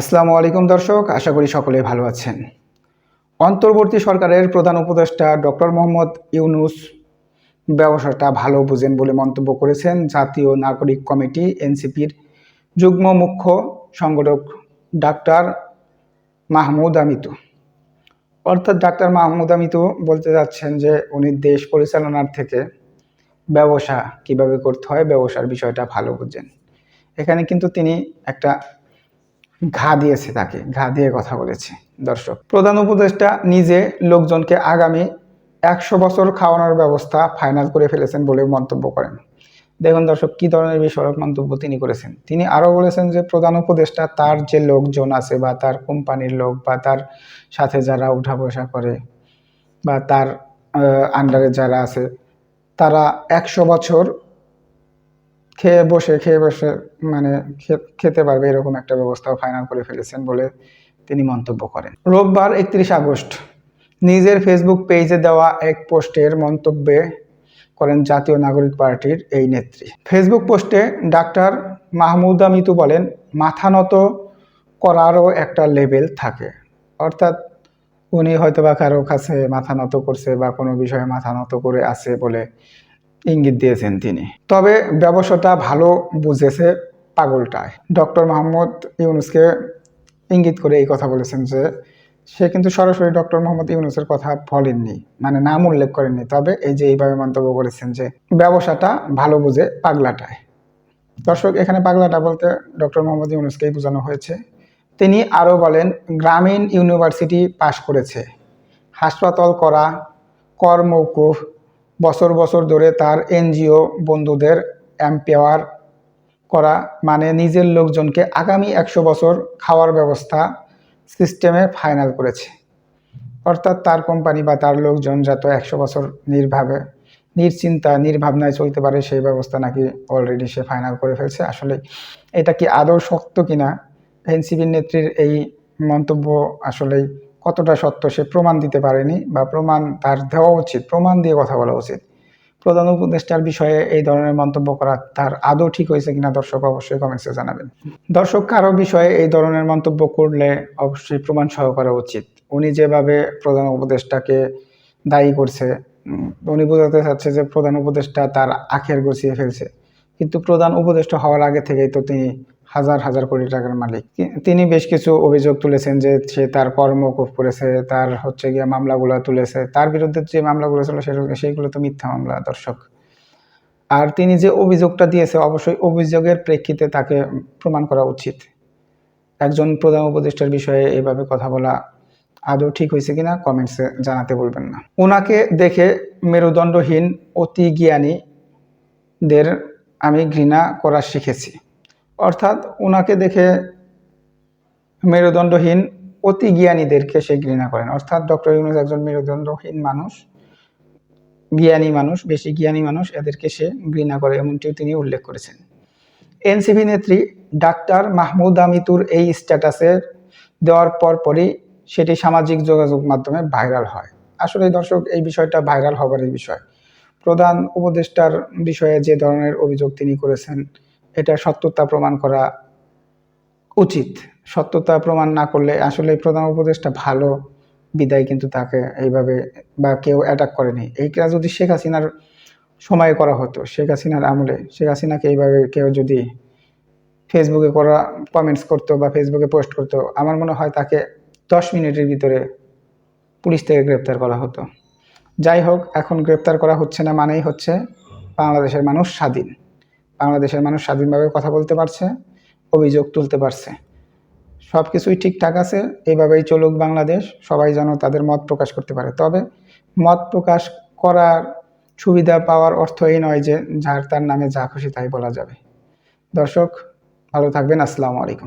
আসসালামু আলাইকুম দর্শক, আশা করি সকলে ভালো আছেন। অন্তর্বর্তী সরকারের প্রধান উপদেষ্টা ডক্টর মোহাম্মদ ইউনুস ব্যবসাটা ভালো বুঝেন বলে মন্তব্য করেছেন জাতীয় নাগরিক কমিটি, এনসিপির যুগ্ম মুখ্য সংগঠক ডাক্তার মাহমুদ আমিতু। অর্থাৎ ডাক্তার মাহমুদ আমিতু বলতে যাচ্ছেন যে উনি দেশ পরিচালনার থেকে ব্যবসা কীভাবে করতে হয়, ব্যবসার বিষয়টা ভালো বুঝেন। এখানে কিন্তু তিনি একটা ঘা দিয়েছে তাকে, ঘা দিয়ে কথা বলেছে। দর্শক, প্রধান উপদেষ্টা নিজে লোকজনকে আগামী একশো বছর খাওয়ানোর ব্যবস্থা ফাইনাল করে ফেলেছেন বলে মন্তব্য করেন। দেখুন দর্শক, কি ধরনের বিষয়ক মন্তব্য তিনি করেছেন। তিনি আরও বলেছেন যে, প্রধান উপদেষ্টা তার যে লোকজন আছে বা তার কোম্পানির লোক বা তার সাথে যারা উঠা বসা করে বা তার আন্ডারে যারা আছে, তারা একশো বছর খেয়ে বসে খেয়ে বসে মানে খেতে পারবে এরকম একটা ব্যবস্থাও ফাইনাল করে ফেলেছেন বলে তিনি মন্তব্য করেন। রোববার একত্রিশ আগস্ট নিজের ফেসবুক পেজে দেওয়া এক পোস্টের মন্তব্যে করেন জাতীয় নাগরিক পার্টির এই নেত্রী। ফেসবুক পোস্টে ডাক্তার মাহমুদা মিতু বলেন, মাথা নত করারও একটা লেভেল থাকে। অর্থাৎ উনি হয়তো বা কারও কাছে মাথা নত করছে বা কোনো বিষয়ে মাথা নত করে আছে বলে ইঙ্গিত দিয়েছেন তিনি। তবে ব্যবসাটা ভালো বুঝেছে পাগলটায় ডক্টর মোহাম্মদ ইউনুসকে ইঙ্গিত করে এই কথা বলেছেন যে, সে কিন্তু সরাসরি ডক্টর মোহাম্মদ ইউনুসের কথা বলেননি মানে নাম উল্লেখ করেননি। তবে এই যে এইভাবে মন্তব্য করেছেন যে, ব্যবসাটা ভালো বুঝে পাগলাটায় দর্শক, এখানে পাগলাটা বলতে ডক্টর মোহাম্মদ ইউনুসকেই বোঝানো হয়েছে। তিনি আরও বলেন, গ্রামীণ ইউনিভার্সিটি পাশ করেছে। হাসপাতাল করা কর মৌকুফ বছর বছর ধরে তার এনজিও বন্ধুদের এম্পাওয়ার করা মানে নিজের লোকজনকে আগামী একশো বছর খাওয়ার ব্যবস্থা সিস্টেমে ফাইনাল করেছে। অর্থাৎ তার কোম্পানি বা তার লোকজন যাতে একশো বছর নির্ভাবে নির্চিন্তা নির্ভাবনায় চলতে পারে, সেই ব্যবস্থা নাকি অলরেডি সে ফাইনাল করে ফেলছে। আসলে এটা কি আদৌ সত্য কিনা? এনসিবির নেত্রীর এই মন্তব্য আসলেই কতটা সত্য সে প্রমাণ দিতে পারেনি বা প্রমাণ তার দেওয়া উচিত, প্রমাণ দিয়ে কথা বলা উচিত। প্রধান উপদেষ্টার বিষয়ে এই ধরনের মন্তব্য করা তার আদৌ ঠিক হয়েছে কিনা দর্শক অবশ্যই কমেন্টসে জানাবেন। দর্শক, কারও বিষয়ে এই ধরনের মন্তব্য করলে অবশ্যই প্রমাণ সহ করা উচিত। উনি যেভাবে প্রধান উপদেষ্টাকে দায়ী করছে উনি বোঝাতে চাচ্ছে যে প্রধান উপদেষ্টা তার আখের গুছিয়ে ফেলছে। কিন্তু প্রধান উপদেষ্টা হওয়ার আগে থেকেই তো তিনি হাজার হাজার কোটি টাকার মালিক। তিনি বেশ কিছু অভিযোগ তুলেছেন যে সে তার কর্মকুফ করেছে, তার হচ্ছে গিয়ে মামলাগুলো তুলেছে। তার বিরুদ্ধে যে মামলাগুলো ছিল সেইগুলো তো মিথ্যা মামলা, দর্শক। আর তিনি যে অভিযোগটা দিয়েছে, অবশ্যই অভিযোগের প্রেক্ষিতে তাকে প্রমাণ করা উচিত। একজন প্রধান উপদেষ্টার বিষয়ে এভাবে কথা বলা আদৌ ঠিক হয়েছে কিনা, কমেন্টসে জানাতে বলবেন না। ওনাকে দেখে মেরুদণ্ডহীন অতি জ্ঞানীদের আমি ঘৃণা করা শিখেছি। অর্থাৎ ওনাকে দেখে মেরুদণ্ডহীন অতি জ্ঞানীদেরকে সে ঘৃণা করেন। অর্থাৎ ডক্টর ইউনুস একজন মেরুদণ্ডহীন মানুষ, জ্ঞানী মানুষ, বেশি জ্ঞানী মানুষ, এদেরকে সে ঘৃণা করে এমনটিও তিনি উল্লেখ করেছেন। এনসিপি নেত্রী ডাক্তার মাহমুদ আমিতুর এই স্ট্যাটাসে দেওয়ার পরপরই সেটি সামাজিক যোগাযোগ মাধ্যমে ভাইরাল হয়। আসলে দর্শক, এই বিষয়টা ভাইরাল হবারই বিষয়। প্রধান উপদেষ্টার বিষয়ে যে ধরনের অভিযোগ তিনি করেছেন এটা সত্যতা প্রমাণ করা উচিত। সত্যতা প্রমাণ না করলে আসলে প্রধান উপদেষ্টা ভালো বিদায় কিন্তু তাকে এইভাবে বা কেউ অ্যাটাক করেনি। এইটা যদি শেখ হাসিনার সময়ে করা হতো, শেখ হাসিনার আমলে, শেখ হাসিনাকে এইভাবে কেউ যদি ফেসবুকে করা কমেন্টস করতো বা ফেসবুকে পোস্ট করতো, আমার মনে হয় তাকে দশ মিনিটের ভিতরে পুলিশ থেকে গ্রেপ্তার করা হতো। যাই হোক, এখন গ্রেপ্তার করা হচ্ছে না মানেই হচ্ছে বাংলাদেশের মানুষ স্বাধীন। বাংলাদেশের মানুষ স্বাধীনভাবে কথা বলতে পারছে, অভিযোগ তুলতে পারছে। সব কিছুই ঠিকঠাক আছে এইভাবেই চলুক বাংলাদেশ, সবাই যেন তাদের মত প্রকাশ করতে পারে। তবে মত প্রকাশ করার সুবিধা পাওয়ার অর্থ এই নয় যে, যার তার নামে যা খুশি তাই বলা যাবে। দর্শক, ভালো থাকবেন, আসসালামু আলাইকুম।